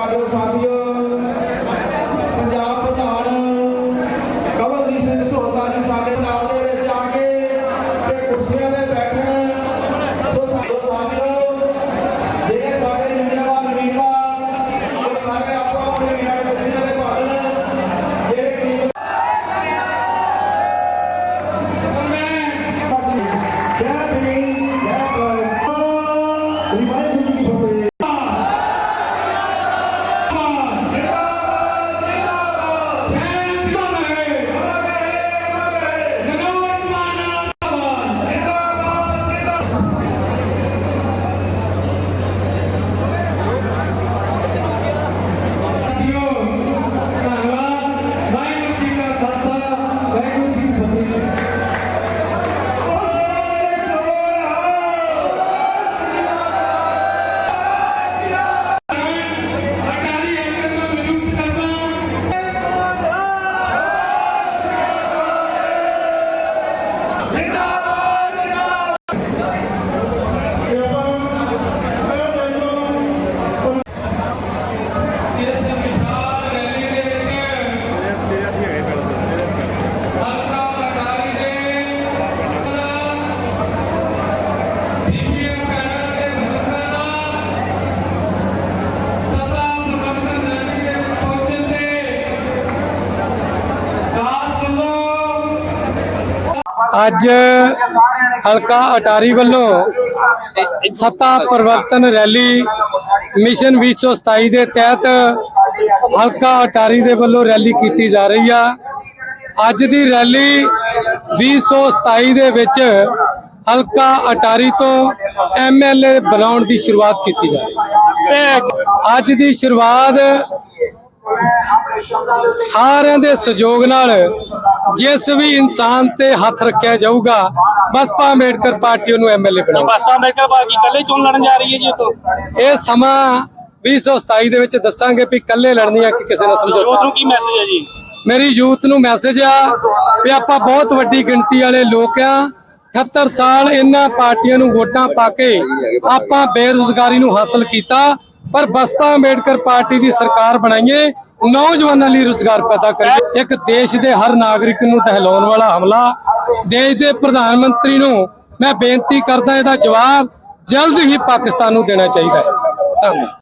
ਪਿਆਰੇ ਸਾਥੀਓ। ਪੰਜਾਬ ਪ੍ਰਧਾਨ ਕਵਲਜੀਤ ਸਿੰਘ ਸੋਤਾ ਜੀ ਸਾਡੇ ਨਾਲ ਦੇ ਵਿੱਚ ਆ ਕੇ ਤੇ ਕੁਰਸੀਆਂ ਤੇ ਬੈਠਣ। ਸੋ ਸਾਥੀਓ ਜਿਹੜੇ ਸਾਡੇ ਜ਼ਿੰਮੇਵਾਰ ਮੀਂਬਾ ਉਹ ਸਾਰੇ ਆਪੋ ਆਪਣੇ ਵੀਰਾਂ ਦੇ ਕੁਰਸੀਆਂ ਤੇ ਭਾਲਣ ਜਿਹੜੇ ਟੀਮ ਜੈ ਭੀਮ ਜੈ ਭੀਮ ਰਿਵਾਇਤ ਅੱਜ ਹਲਕਾ ਅਟਾਰੀ ਵੱਲੋਂ ਸੱਤਾ ਪਰਿਵਰਤਨ ਰੈਲੀ ਮਿਸ਼ਨ 227 ਦੇ ਤਹਿਤ ਹਲਕਾ ਅਟਾਰੀ ਦੇ ਵੱਲੋਂ ਰੈਲੀ ਕੀਤੀ ਜਾ ਰਹੀ ਆ। ਅੱਜ ਦੀ ਰੈਲੀ 227 ਦੇ ਵਿੱਚ ਹਲਕਾ ਅਟਾਰੀ ਤੋਂ ਐਮਐਲਏ ਬਣਾਉਣ ਦੀ ਸ਼ੁਰੂਆਤ ਕੀਤੀ ਜਾ ਰਹੀ ਹੈ। ਅੱਜ ਦੀ ਸ਼ੁਰੂਆਤ ਸਾਰਿਆਂ ਦੇ ਸਹਿਯੋਗ ਨਾਲ ਜਿਸ ਵੀ ਇਨਸਾਨ ਤੇ ਹੱਥ ਰੱਖਿਆ ਜਾਊਗਾ ਬਸਪਾ ਅੰਬੇਡਕਰ ਪਾਰਟੀ ਉਹਨੂੰ ਐਮਐਲਏ ਬਣਾਊ ਬਸਪਾ ਅੰਬੇਡਕਰ ਪਾਰਟੀ ਇਕੱਲੇ ਚੋਣ ਲੜਨ ਜਾ ਰਹੀ ਹੈ ਜੀ ਇਹ ਤੋਂ? ਇਹ ਸਮਾਂ 2027 ਦੇ ਵਿੱਚ ਦੱਸਾਂਗੇ ਵੀ ਇਕੱਲੇ ਲੜਨੀ ਆ ਕਿ ਕਿਸੇ ਨਾਲ ਯੂਥ ਸਮਝੌਤਾ ਨੂੰ ਕੀ ਮੈਸੇਜ ਹੈ ਜੀ? ਮੇਰੀ ਯੂਥ ਨੂੰ ਮੈਸੇਜ ਆ ਵੀ ਆਪਾਂ ਬਹੁਤ ਵੱਡੀ ਗਿਣਤੀ ਵਾਲੇ ਲੋਕ ਆ 78 ਸਾਲ ਇਹਨਾਂ ਪਾਰਟੀਆਂ ਨੂੰ ਵੋਟਾਂ ਪਾ ਕੇ ਆਪਾਂ ਬੇਰੁਜ਼ਗਾਰੀ ਨੂੰ ਹਾਸਲ ਕੀਤਾ ਪਰ ਬਸਪਾ ਅੰਬੇਡਕਰ ਪਾਰਟੀ ਦੀ ਸਰਕਾਰ ਬਣਾਈਏ, ਨੌਜਵਾਨਾਂ ਲਈ ਰੁਜ਼ਗਾਰ ਪੈਦਾ ਕਰੀਏ। ਇੱਕ ਦੇਸ਼ ਦੇ ਹਰ ਨਾਗਰਿਕ ਨੂੰ ਦਹਿਲਾਉਣ ਵਾਲਾ ਹਮਲਾ, ਦੇਸ਼ ਦੇ ਪ੍ਰਧਾਨ ਮੰਤਰੀ ਨੂੰ ਮੈਂ ਬੇਨਤੀ ਕਰਦਾ ਇਹਦਾ ਜਵਾਬ ਜਲਦ ਹੀ ਪਾਕਿਸਤਾਨ ਨੂੰ ਦੇਣਾ ਚਾਹੀਦਾ ਹੈ। ਧੰਨਵਾਦ।